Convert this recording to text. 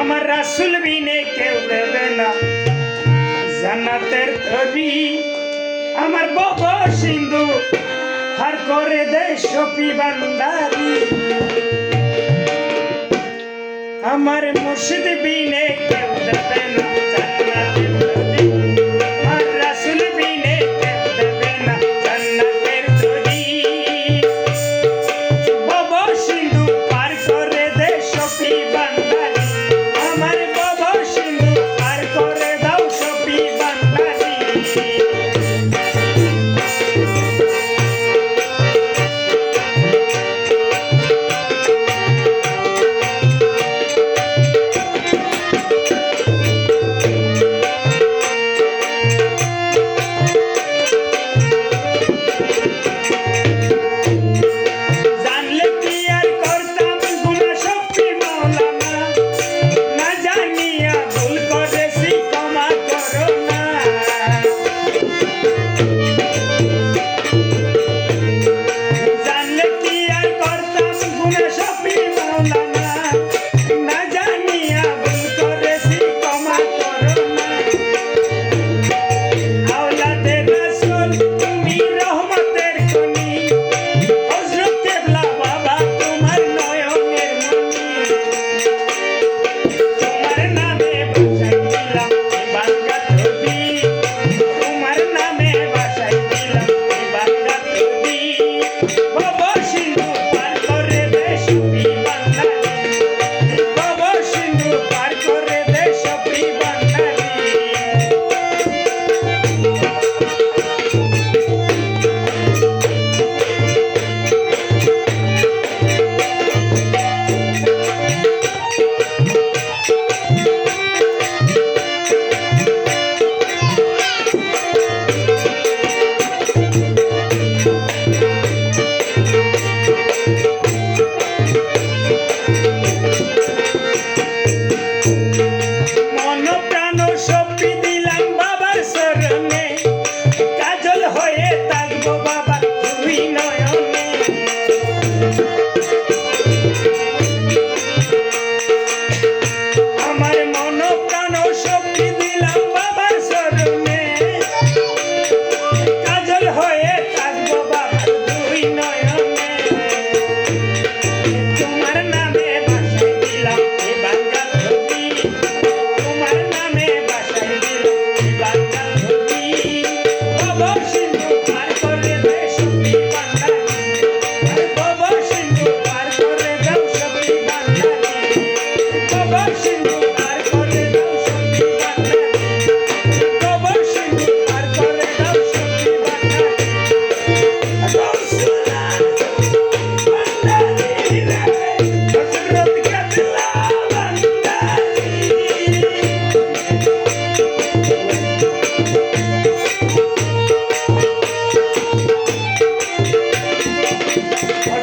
আমার রাসুল বিনে কেউ দেবে না। জান্নাতের তরি আমার বব সিন্ধু। হার করে দেয় আমার মুর্শিদ বিনে কেউ দিলাম Russian. Thank you.